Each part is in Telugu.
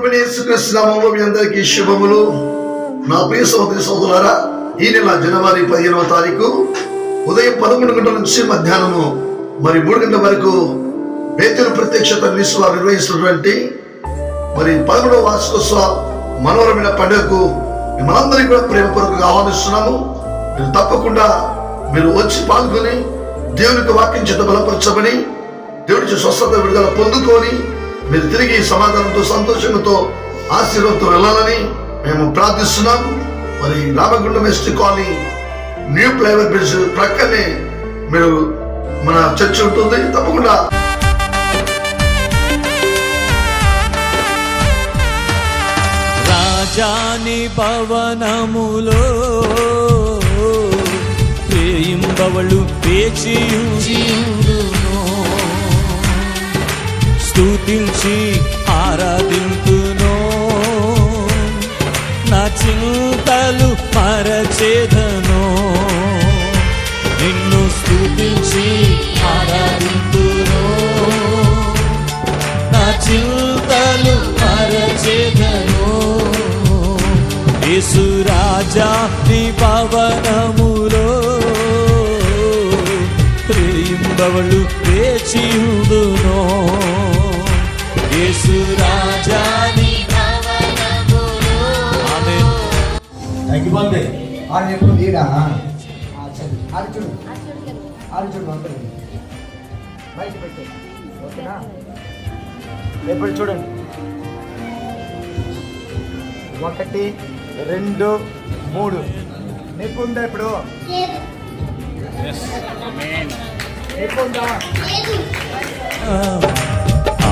ప్రభుని మీ అందరికీ శుభములు. నా ప్రియ సహోదరి సహోదరులారా ఈ నెల జనవరి పదిహేనవ తారీఖు ఉదయం పదకొండు గంటల నుంచి మధ్యాహ్నము మరి మూడు గంటల వరకు బేతులు ప్రత్యక్షత విశ్వ నిర్వహిస్తున్నటువంటి మరి పదమూడవ వార్షికోత్సవ మనోహరమైన పండుగకు మిమ్మల్ందరికీ కూడా ప్రేమపూర్వకంగా ఆహ్వానిస్తున్నాము. మీరు తప్పకుండా మీరు వచ్చి పాల్గొని దేవునికి వాక్యం చేత బలపరచమని దేవుడి స్వస్థత విడుదల పొందుకొని మీరు తిరిగి సమాధానంతో సంతోషంతో ఆశీర్వాదంతో వెళ్ళాలని మేము ప్రార్థిస్తున్నాం. మరి Ramagundam ST colony new flyover bridge ప్రక్కనే మీరు మన చర్చి ఉంటుంది. తప్పకుండా రాజాని భవనములో ప్రేయింబవಳು పేచియుండును స్తుతించి ఆరాధింపును. నా చింతలు మరచేదను. నిన్ను స్తుతించి ఆరాధింపును. నా చింతలు మరచేదను. యేసు రాజా నీ భవనములో. ప్రేయింబవಳು వేచియుడును యేసు రాజా నీ ఆమేన్ తగ్గిపోద్ది ఆడు ఎప్పుడు చూడు ఆడు చూడు అంతా బయట పెట్టే. ఓకేనా? ఎప్పుడు చూడండి. ఒకటి రెండు మూడు. నొప్పి ఉందా ఇప్పుడు? నొప్పి ఉందా?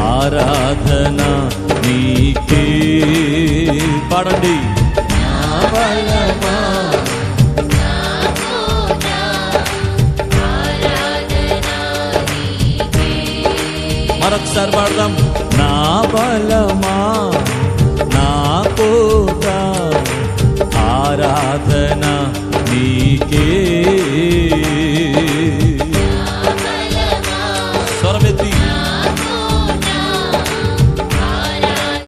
ఆరాధన నీకే. పాడండి. మరొకసారి పాడదాం. నా బలమా